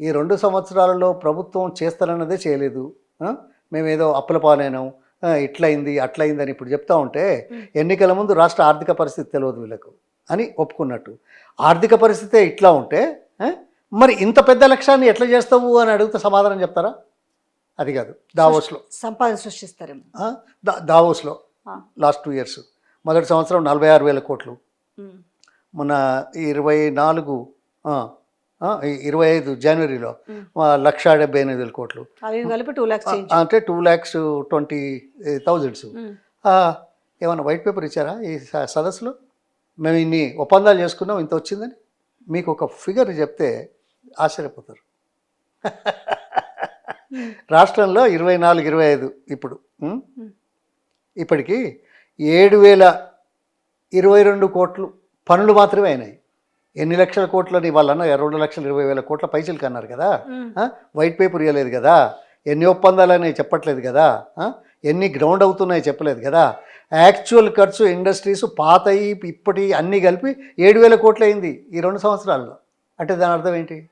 ఈ రెండు సంవత్సరాలలో ప్రభుత్వం చేస్తారన్నదే చేయలేదు? మేమేదో అప్పుల పాలైనాం. ఇట్లయింది అట్లయింది అని ఇప్పుడు చెప్తా ఉంటే ఎన్నికల ముందు రాష్ట్ర ఆర్థిక పరిస్థితి తెలియదు వీళ్ళకు అని ఒప్పుకున్నట్టు. ఆర్థిక పరిస్థితే ఇట్లా ఉంటే? మరి ఇంత పెద్ద లక్ష్యాన్ని ఎట్లా చేస్తావు అని అడిగితే సమాధానం చెప్తారా? అది కాదు. దావోస్లో. సంపాదన సృష్టిస్తారేమో. దావోస్లో. Last two years. మొదటి సంవత్సరం నలభై ఆరు వేల కోట్లు. మొన్న ఇరవై నాలుగు ఇరవై ఐదు జనవరిలో లక్ష డెబ్బై ఎనిమిది వేల కోట్లు. అంటే two lakhs twenty thousands um. ఏమన్నా వైట్ పేపర్ ఇచ్చారా ఈ సదస్సులో? మేము ఇన్ని ఒప్పందాలు చేసుకున్నాం ఇంత వచ్చిందని? మీకు ఒక ఫిగర్ చెప్తే ఆశ్చర్యపోతారు. రాష్ట్రంలో ఇరవై నాలుగు ఇరవై ఐదు ఇప్పుడు. ఇప్పటికి ఏడు వేల ఇరవై రెండు కోట్లు పనులు మాత్రమే అయినాయి. ఎన్ని లక్షల కోట్లని వాళ్ళన్న రెండు లక్షల ఇరవై వేల కోట్ల పైసలకి అన్నారు కదా? వైట్ పేపర్ ఇవ్వలేదు కదా? ఎన్ని ఒప్పందాలు అనేవి చెప్పట్లేదు కదా? ఎన్ని గ్రౌండ్ అవుతున్నాయి చెప్పలేదు కదా? యాక్చువల్ ఖర్చు ఇండస్ట్రీస్ పాతయి ఇప్పటి అన్నీ కలిపి ఏడు వేల కోట్లు అయింది ఈ రెండు సంవత్సరాల్లో. అంటే దాని అర్థం ఏంటి?